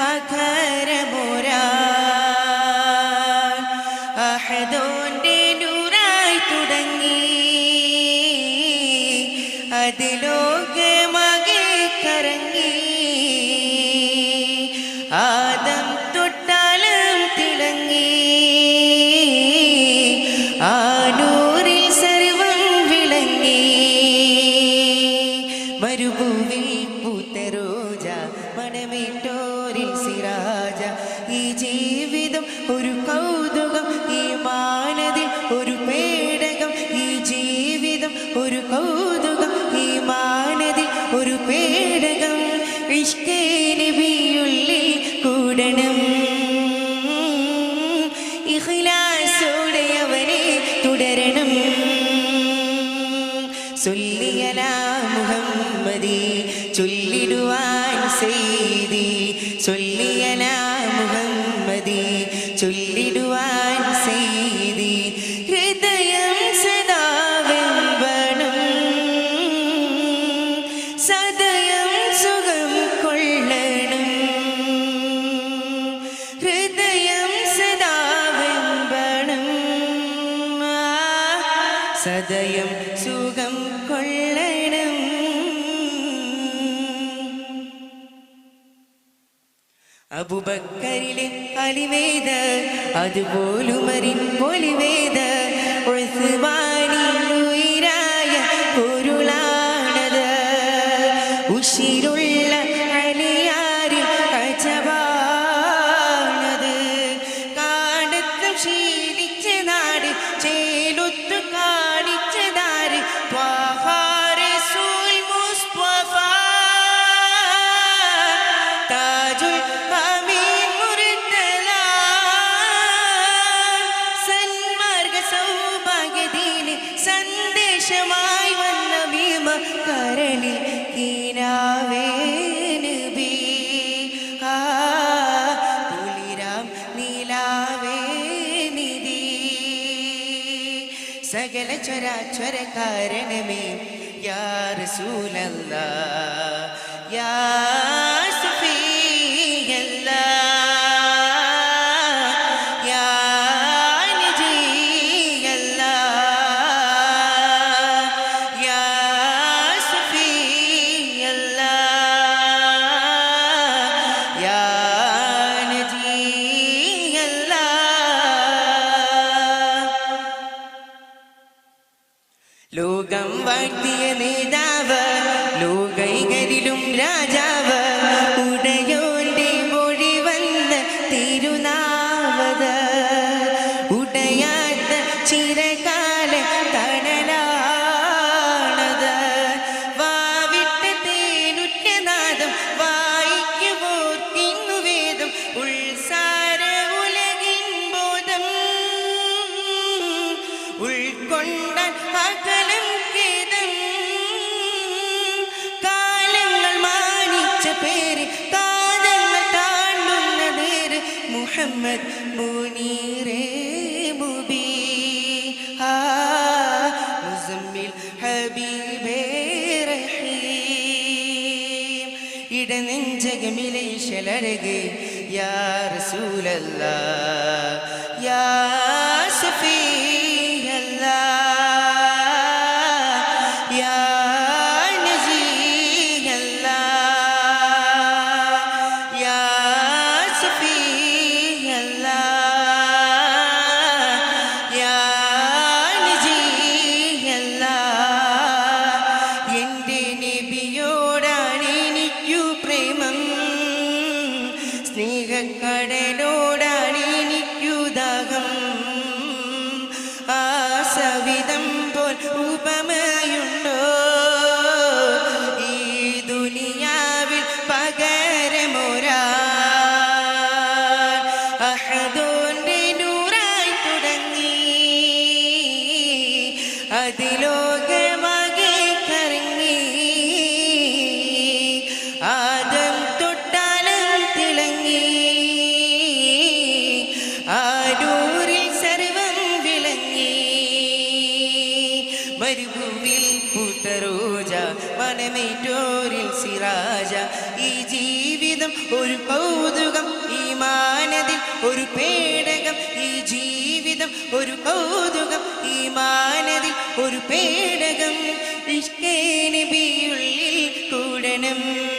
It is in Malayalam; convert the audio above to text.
പകരമൊരാ അഹദോന്റെ നൂറായി തുടങ്ങി. അതിലോകമകെ കറങ്ങി. ആദം തൊട്ടാലും തിളങ്ങി. ആനൂറിൽ സർവം വിളങ്ങി. മരുഭൂവിൽ പൂത്ത റോജ മണമേറ്റോരിൽ സിറാജ ഈ ജീവിതം ഒരു കൗതുകം ഈ മാനതിൽ ഒരു പേടകം. ഈ ജീവിതം ഒരു കൗതുകം ഈ മാനതിൽ ഒരു പേടകം. ഇഷ്കേ നബിയുള്ളിൽ കൂടണം. ഇഖ്ലാസോടെ സെയ്തി ചൊല്ലിയല മുഹമ്മദി ചൊല്ലിടുവാൻ സെയ്തി ഹൃദയം സദാ വെമ്പണം. സദയം സുഖം കൊള്ളണം. ഹൃദയം സദാ വെമ്പണം. സദയം സുഖം കൊള്ളണം. അബുബക്കരിലെ അലിവേദ അതുപോലുമരിൻ പൊലിവേദ ഉസ്മാനിലുയിരായ ഭീമ കരളിൽ കീനാവേ നബി ആ കുളിരാം നീലാവേ നിധി സകല ചരാചര കാരണമേ യാ റസൂലല്ലാ യാ ലോകം വാഴ്ത്തിയ നേതാവ് ലോകൈകരിലും രാജാവ് ഉടയോന്റെ മൊഴി വന്ന് തിരുനാവത്. ഉടയാത്ത ചിരകാല തണലാണത് മുഹമ്മദ് മുനീറേ മുബീ ആ മുസമ്മിൽ ഹബീബേ റഹീം. ഇടനെഞ്ചകമിലെ ശലരകെ യാ റസൂലല്ലാ യാ സ്നേഹക്കടലോടാണ് എനിക്കു ദാഹം ആ സവിധം പോൽ ഉപമയുണ്ടോ ഈ ദുനിയാവിൽ പകരമൊരാ. അഹദോന്റെ നൂറായി തുടങ്ങി. അതിലോകമാകെ പൂത്തരോജ മനമേറ്റോരിൽ സിറാജ. ഈ ജീവിതം ഒരു കൗതുകം ഈ മാനതിൽ ഒരു പേടകം. ഈ ജീവിതം ഒരു കൗതുകം ഈ മാനതിൽ ഒരു പേടകം. ഇഷ്കേനബിയുള്ളിൽ കൂടണം.